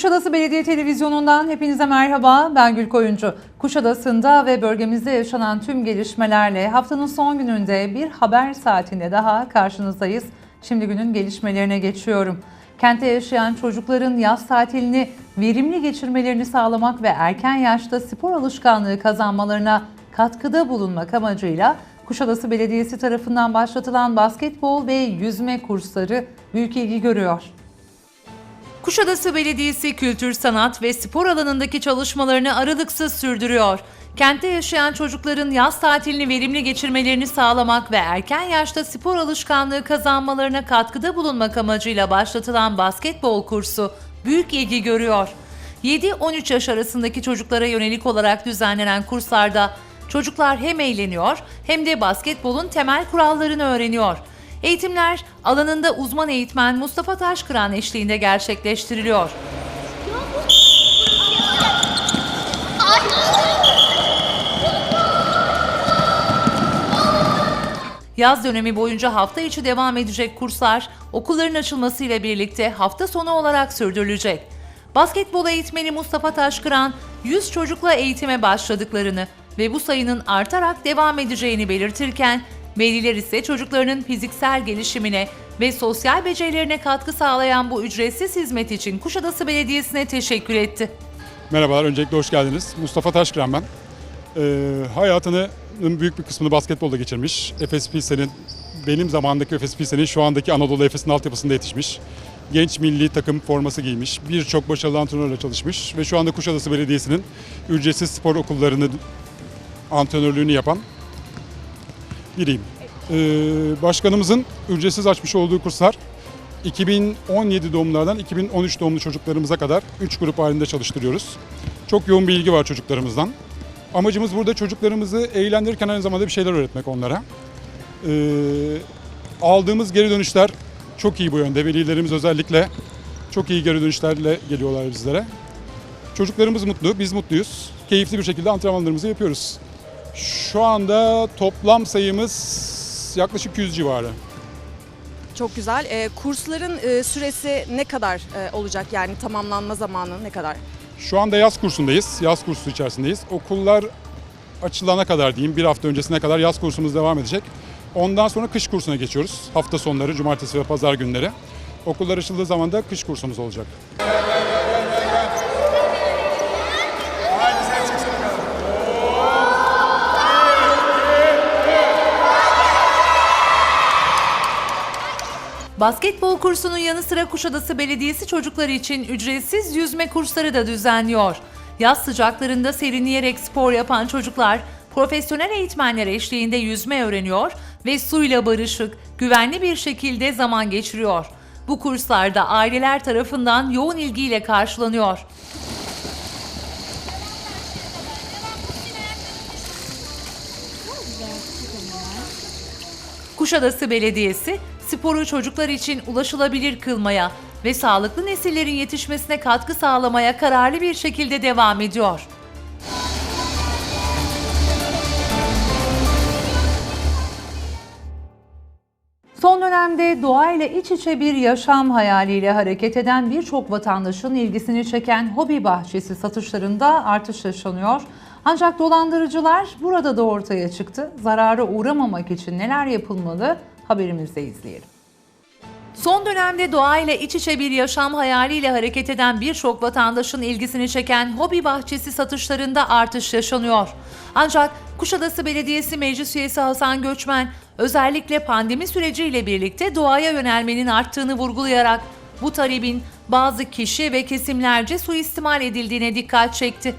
Kuşadası Belediye Televizyonu'ndan hepinize merhaba. Ben Gül Koyuncu. Kuşadası'nda ve bölgemizde yaşanan tüm gelişmelerle haftanın son gününde bir haber saatinde daha karşınızdayız. Şimdi günün gelişmelerine geçiyorum. Kentte yaşayan çocukların yaz tatilini verimli geçirmelerini sağlamak ve erken yaşta spor alışkanlığı kazanmalarına katkıda bulunmak amacıyla Kuşadası Belediyesi tarafından başlatılan basketbol ve yüzme kursları büyük ilgi görüyor. Kuşadası Belediyesi kültür, sanat ve spor alanındaki çalışmalarını aralıksız sürdürüyor. Kentte yaşayan çocukların yaz tatilini verimli geçirmelerini sağlamak ve erken yaşta spor alışkanlığı kazanmalarına katkıda bulunmak amacıyla başlatılan basketbol kursu büyük ilgi görüyor. 7-13 yaş arasındaki çocuklara yönelik olarak düzenlenen kurslarda çocuklar hem eğleniyor hem de basketbolun temel kurallarını öğreniyor. Eğitimler alanında uzman eğitmen Mustafa Taşkıran eşliğinde gerçekleştiriliyor. Yaz dönemi boyunca hafta içi devam edecek kurslar okulların açılmasıyla birlikte hafta sonu olarak sürdürülecek. Basketbol eğitmeni Mustafa Taşkıran 100 çocukla eğitime başladıklarını ve bu sayının artarak devam edeceğini belirtirken veliler ise çocuklarının fiziksel gelişimine ve sosyal becerilerine katkı sağlayan bu ücretsiz hizmet için Kuşadası Belediyesi'ne teşekkür etti. Merhabalar, öncelikle hoş geldiniz. Mustafa Taşkıran ben. Ee, hayatının büyük bir kısmını basketbolda geçirmiş. Efes Pilsen'in, benim zamandaki Efes Pilsen'in şu andaki Anadolu Efes'in altyapısında yetişmiş. Genç milli takım forması giymiş. Birçok başarılı antrenörle çalışmış. Ve şu anda Kuşadası Belediyesi'nin ücretsiz spor okullarını antrenörlüğünü yapan biriyim. Ee, başkanımızın ücretsiz açmış olduğu kurslar 2017 doğumlardan 2013 doğumlu çocuklarımıza kadar 3 grup halinde çalıştırıyoruz. Çok yoğun bir ilgi var çocuklarımızdan. Amacımız burada çocuklarımızı eğlendirirken aynı zamanda bir şeyler öğretmek onlara. Ee, aldığımız geri dönüşler çok iyi bu yönde. Velilerimiz özellikle çok iyi geri dönüşlerle geliyorlar bizlere. Çocuklarımız mutlu, biz mutluyuz. Keyifli bir şekilde antrenmanlarımızı yapıyoruz. Şu anda toplam sayımız yaklaşık 100 civarı. Çok güzel. Ee, kursların e, süresi ne kadar e, olacak yani tamamlanma zamanı ne kadar? Şu anda yaz kursundayız. Yaz kursu içerisindeyiz. Okullar açılana kadar diyeyim bir hafta öncesine kadar yaz kursumuz devam edecek. Ondan sonra kış kursuna geçiyoruz. Hafta sonları, cumartesi ve pazar günleri. Okullar açıldığı zaman da kış kursumuz olacak. Basketbol kursunun yanı sıra Kuşadası Belediyesi çocukları için ücretsiz yüzme kursları da düzenliyor. Yaz sıcaklarında serinleyerek spor yapan çocuklar profesyonel eğitmenler eşliğinde yüzme öğreniyor ve suyla barışık, güvenli bir şekilde zaman geçiriyor. Bu kurslarda aileler tarafından yoğun ilgiyle karşılanıyor. Kuşadası Belediyesi sporu çocuklar için ulaşılabilir kılmaya ve sağlıklı nesillerin yetişmesine katkı sağlamaya kararlı bir şekilde devam ediyor. Son dönemde doğayla iç içe bir yaşam hayaliyle hareket eden birçok vatandaşın ilgisini çeken hobi bahçesi satışlarında artış yaşanıyor. Ancak dolandırıcılar burada da ortaya çıktı. Zarara uğramamak için neler yapılmalı haberimizde izleyelim. Son dönemde doğayla iç içe bir yaşam hayaliyle hareket eden birçok vatandaşın ilgisini çeken hobi bahçesi satışlarında artış yaşanıyor. Ancak Kuşadası Belediyesi Meclis Üyesi Hasan Göçmen özellikle pandemi süreciyle birlikte doğaya yönelmenin arttığını vurgulayarak bu talebin bazı kişi ve kesimlerce suistimal edildiğine dikkat çekti.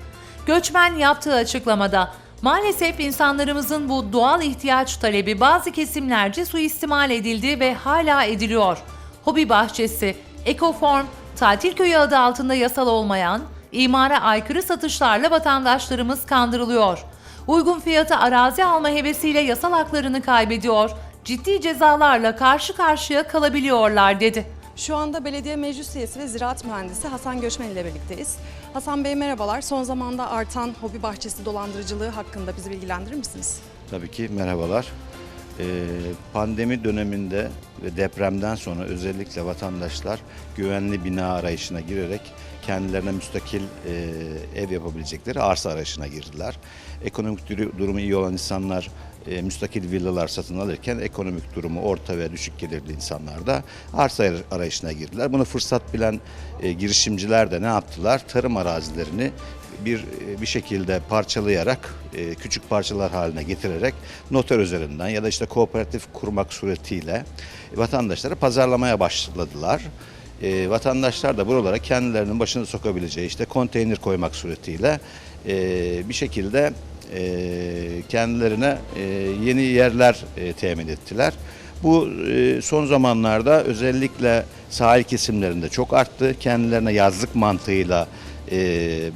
Göçmen yaptığı açıklamada Maalesef insanlarımızın bu doğal ihtiyaç talebi bazı kesimlerce suistimal edildi ve hala ediliyor. Hobi bahçesi, ekoform, tatil köyü adı altında yasal olmayan, imara aykırı satışlarla vatandaşlarımız kandırılıyor. Uygun fiyata arazi alma hevesiyle yasal haklarını kaybediyor, ciddi cezalarla karşı karşıya kalabiliyorlar dedi. Şu anda belediye meclis üyesi ve ziraat mühendisi Hasan Göçmen ile birlikteyiz. Hasan Bey merhabalar. Son zamanda artan hobi bahçesi dolandırıcılığı hakkında bizi bilgilendirir misiniz? Tabii ki merhabalar. Ee, pandemi döneminde ve depremden sonra özellikle vatandaşlar güvenli bina arayışına girerek kendilerine müstakil e, ev yapabilecekleri arsa arayışına girdiler. Ekonomik duru- durumu iyi olan insanlar e, müstakil villalar satın alırken ekonomik durumu orta ve düşük gelirli insanlar da arsa ar- arayışına girdiler. Bunu fırsat bilen e, girişimciler de ne yaptılar? Tarım arazilerini bir bir şekilde parçalayarak e, küçük parçalar haline getirerek noter üzerinden ya da işte kooperatif kurmak suretiyle vatandaşlara pazarlamaya başladılar. E, vatandaşlar da buralara kendilerinin başını sokabileceği işte konteyner koymak suretiyle e, bir şekilde e, kendilerine e, yeni yerler e, temin ettiler. Bu e, son zamanlarda özellikle sahil kesimlerinde çok arttı. Kendilerine yazlık mantığıyla e,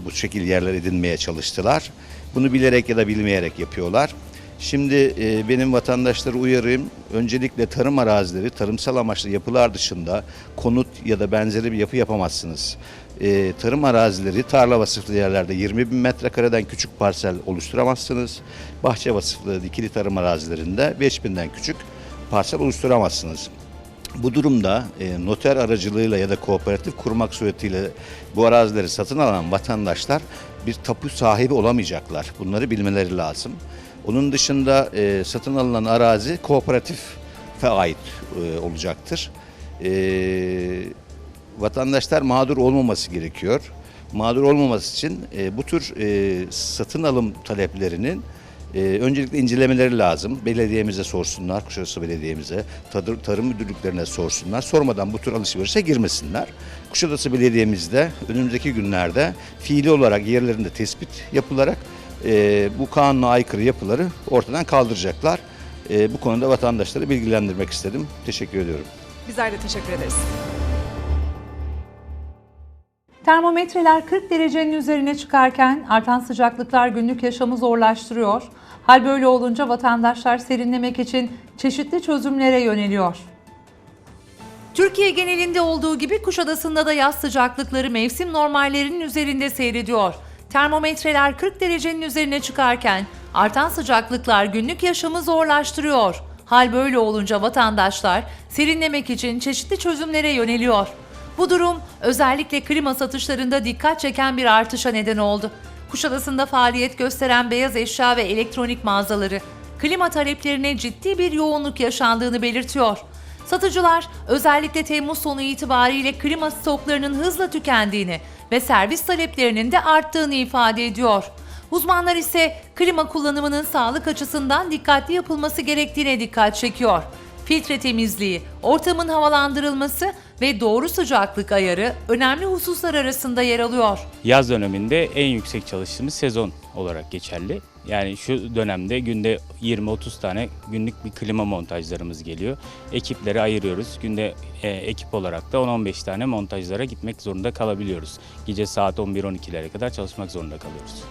bu şekil yerler edinmeye çalıştılar. Bunu bilerek ya da bilmeyerek yapıyorlar. Şimdi e, benim vatandaşları uyarayım. Öncelikle tarım arazileri, tarımsal amaçlı yapılar dışında konut ya da benzeri bir yapı yapamazsınız. E, tarım arazileri tarla vasıflı yerlerde 20 bin metrekareden küçük parsel oluşturamazsınız. Bahçe vasıflı dikili tarım arazilerinde 5 binden küçük parsel oluşturamazsınız. Bu durumda e, noter aracılığıyla ya da kooperatif kurmak suretiyle bu arazileri satın alan vatandaşlar bir tapu sahibi olamayacaklar. Bunları bilmeleri lazım. Onun dışında e, satın alınan arazi kooperatife ait e, olacaktır. E, vatandaşlar mağdur olmaması gerekiyor. Mağdur olmaması için e, bu tür e, satın alım taleplerinin ee, öncelikle incelemeleri lazım. Belediyemize sorsunlar, Kuşadası Belediye'mize, tadır- tarım müdürlüklerine sorsunlar. Sormadan bu tür alışverişe girmesinler. Kuşadası Belediye'mizde önümüzdeki günlerde fiili olarak yerlerinde tespit yapılarak e, bu kanuna aykırı yapıları ortadan kaldıracaklar. E, bu konuda vatandaşları bilgilendirmek istedim. Teşekkür ediyorum. Bizler de teşekkür ederiz. Termometreler 40 derecenin üzerine çıkarken artan sıcaklıklar günlük yaşamı zorlaştırıyor. Hal böyle olunca vatandaşlar serinlemek için çeşitli çözümlere yöneliyor. Türkiye genelinde olduğu gibi Kuşadası'nda da yaz sıcaklıkları mevsim normallerinin üzerinde seyrediyor. Termometreler 40 derecenin üzerine çıkarken artan sıcaklıklar günlük yaşamı zorlaştırıyor. Hal böyle olunca vatandaşlar serinlemek için çeşitli çözümlere yöneliyor. Bu durum özellikle klima satışlarında dikkat çeken bir artışa neden oldu. Kuşadası'nda faaliyet gösteren beyaz eşya ve elektronik mağazaları klima taleplerine ciddi bir yoğunluk yaşandığını belirtiyor. Satıcılar özellikle Temmuz sonu itibariyle klima stoklarının hızla tükendiğini ve servis taleplerinin de arttığını ifade ediyor. Uzmanlar ise klima kullanımının sağlık açısından dikkatli yapılması gerektiğine dikkat çekiyor. Filtre temizliği, ortamın havalandırılması ve doğru sıcaklık ayarı önemli hususlar arasında yer alıyor. Yaz döneminde en yüksek çalıştığımız sezon olarak geçerli. Yani şu dönemde günde 20-30 tane günlük bir klima montajlarımız geliyor. Ekipleri ayırıyoruz. Günde e, ekip olarak da 10-15 tane montajlara gitmek zorunda kalabiliyoruz. Gece saat 11-12'lere kadar çalışmak zorunda kalıyoruz.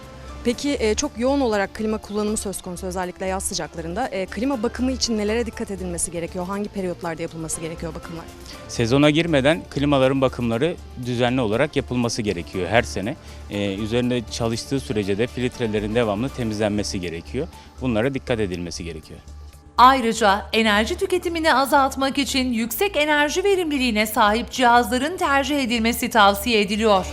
Peki e, çok yoğun olarak klima kullanımı söz konusu özellikle yaz sıcaklarında. E, klima bakımı için nelere dikkat edilmesi gerekiyor? Hangi periyotlarda yapılması gerekiyor bakımlar? Sezona girmeden klimaların bakımları düzenli olarak yapılması gerekiyor her sene. Ee, üzerinde çalıştığı sürece de filtrelerin devamlı temizlenmesi gerekiyor. Bunlara dikkat edilmesi gerekiyor. Ayrıca enerji tüketimini azaltmak için yüksek enerji verimliliğine sahip cihazların tercih edilmesi tavsiye ediliyor.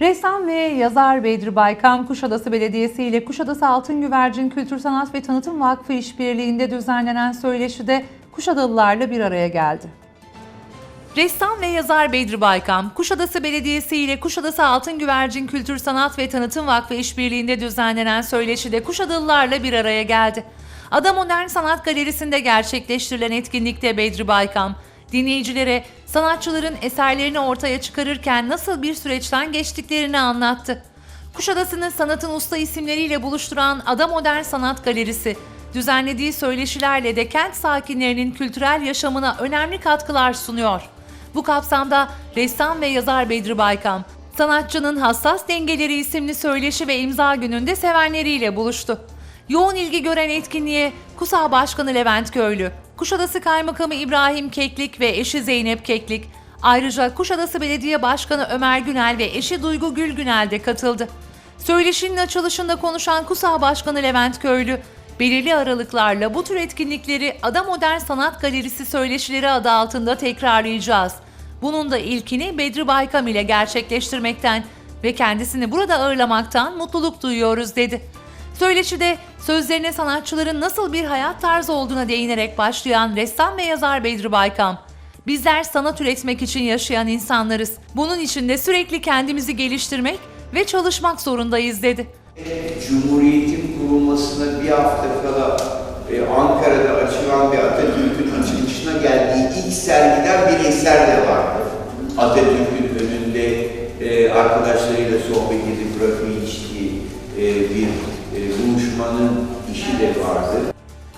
Ressam ve yazar Bedri Baykam, Kuşadası Belediyesi ile Kuşadası Altın Güvercin Kültür Sanat ve Tanıtım Vakfı işbirliğinde düzenlenen söyleşide Kuşadalılarla bir araya geldi. Ressam ve yazar Bedri Baykam, Kuşadası Belediyesi ile Kuşadası Altın Güvercin Kültür Sanat ve Tanıtım Vakfı işbirliğinde düzenlenen söyleşide Kuşadalılarla bir araya geldi. Ada Modern Sanat Galerisi'nde gerçekleştirilen etkinlikte Bedri Baykam, dinleyicilere sanatçıların eserlerini ortaya çıkarırken nasıl bir süreçten geçtiklerini anlattı. Kuşadası'nı sanatın usta isimleriyle buluşturan Ada Modern Sanat Galerisi, düzenlediği söyleşilerle de kent sakinlerinin kültürel yaşamına önemli katkılar sunuyor. Bu kapsamda ressam ve yazar Bedri Baykam, sanatçının Hassas Dengeleri isimli söyleşi ve imza gününde sevenleriyle buluştu. Yoğun ilgi gören etkinliğe KUSA Başkanı Levent Köylü, Kuşadası Kaymakamı İbrahim Keklik ve eşi Zeynep Keklik, ayrıca Kuşadası Belediye Başkanı Ömer Günel ve eşi Duygu Gül Günel de katıldı. Söyleşinin açılışında konuşan KUSA Başkanı Levent Köylü, belirli aralıklarla bu tür etkinlikleri Ada Modern Sanat Galerisi Söyleşileri adı altında tekrarlayacağız. Bunun da ilkini Bedri Baykam ile gerçekleştirmekten ve kendisini burada ağırlamaktan mutluluk duyuyoruz dedi. Söyleşide sözlerine sanatçıların nasıl bir hayat tarzı olduğuna değinerek başlayan ressam ve yazar Bedri Baykam, Bizler sanat üretmek için yaşayan insanlarız. Bunun için de sürekli kendimizi geliştirmek ve çalışmak zorundayız dedi. Cumhuriyet'in kurulmasına bir hafta kala e, Ankara'da açılan bir Atatürk'ün açılışına geldiği ilk sergiden bir eser de vardı. Atatürk'ün önünde e, arkadaşlarıyla sohbet edip rakı içtiği e, bir buluşmanın işi de vardı.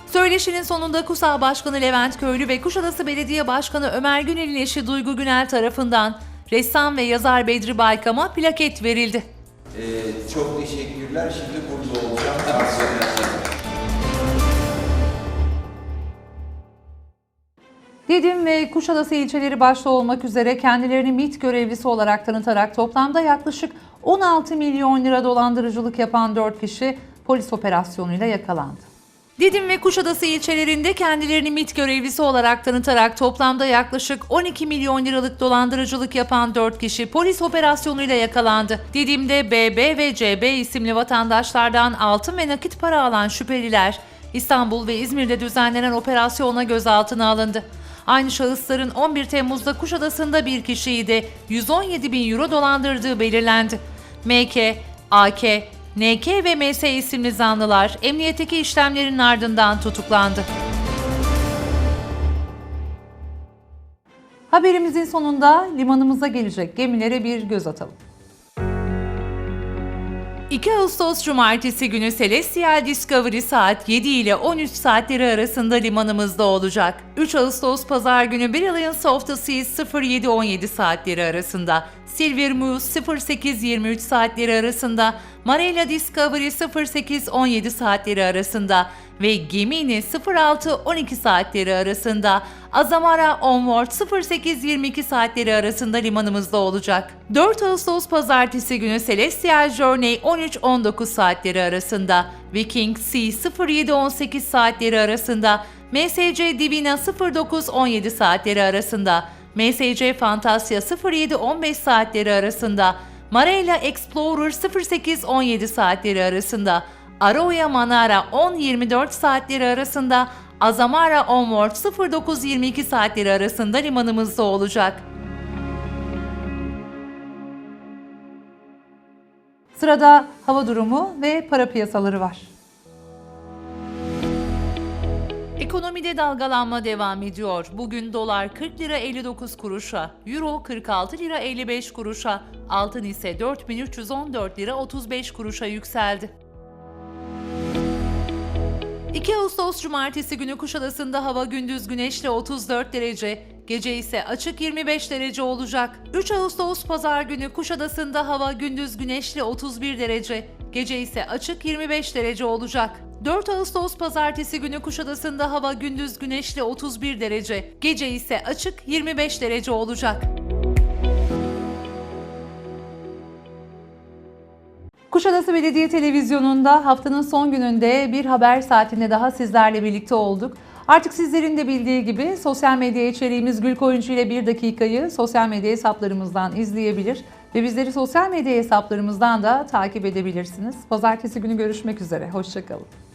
Söyleşinin sonunda KUSA Başkanı Levent Köylü ve Kuşadası Belediye Başkanı Ömer Günel'in eşi Duygu Günel tarafından ressam ve yazar Bedri Baykam'a plaket verildi. E, çok teşekkürler. Şimdi burada olacağım. Tavsiye. Didim ve Kuşadası ilçeleri başta olmak üzere kendilerini MİT görevlisi olarak tanıtarak toplamda yaklaşık 16 milyon lira dolandırıcılık yapan 4 kişi polis operasyonuyla yakalandı. Didim ve Kuşadası ilçelerinde kendilerini MİT görevlisi olarak tanıtarak toplamda yaklaşık 12 milyon liralık dolandırıcılık yapan 4 kişi polis operasyonuyla yakalandı. Didim'de BB ve CB isimli vatandaşlardan altın ve nakit para alan şüpheliler İstanbul ve İzmir'de düzenlenen operasyona gözaltına alındı. Aynı şahısların 11 Temmuz'da Kuşadası'nda bir kişiyi de 117 bin euro dolandırdığı belirlendi. MK, AK, NK ve MS isimli zanlılar emniyetteki işlemlerin ardından tutuklandı. Haberimizin sonunda limanımıza gelecek gemilere bir göz atalım. 2 Ağustos Cumartesi günü Celestial Discovery saat 7 ile 13 saatleri arasında limanımızda olacak. 3 Ağustos Pazar günü Brilliance of the Seas 07-17 saatleri arasında, Silver Moose 08-23 saatleri arasında, Marella Discovery 08-17 saatleri arasında ve Gemini 06-12 saatleri arasında, Azamara Onward 08-22 saatleri arasında limanımızda olacak. 4 Ağustos Pazartesi günü Celestial Journey 13-19 saatleri arasında, Viking Sea 07-18 saatleri arasında, MSC Divina 09-17 saatleri arasında, MSC Fantasia 07-15 saatleri arasında, Marella Explorer 08-17 saatleri arasında, Aroya Manara 10-24 saatleri arasında, Azamara Onward 09-22 saatleri arasında limanımızda olacak. Sırada hava durumu ve para piyasaları var. Ekonomide dalgalanma devam ediyor. Bugün dolar 40 lira 59 kuruşa, euro 46 lira 55 kuruşa, altın ise 4314 lira 35 kuruşa yükseldi. 2 Ağustos Cumartesi günü Kuşadası'nda hava gündüz güneşli 34 derece, gece ise açık 25 derece olacak. 3 Ağustos Pazar günü Kuşadası'nda hava gündüz güneşli 31 derece, gece ise açık 25 derece olacak. 4 Ağustos Pazartesi günü Kuşadası'nda hava gündüz güneşli 31 derece, gece ise açık 25 derece olacak. Kuşadası Belediye Televizyonu'nda haftanın son gününde bir haber saatinde daha sizlerle birlikte olduk. Artık sizlerin de bildiği gibi sosyal medya içeriğimiz Gül Koyuncu ile bir dakikayı sosyal medya hesaplarımızdan izleyebilir ve bizleri sosyal medya hesaplarımızdan da takip edebilirsiniz. Pazartesi günü görüşmek üzere. Hoşçakalın.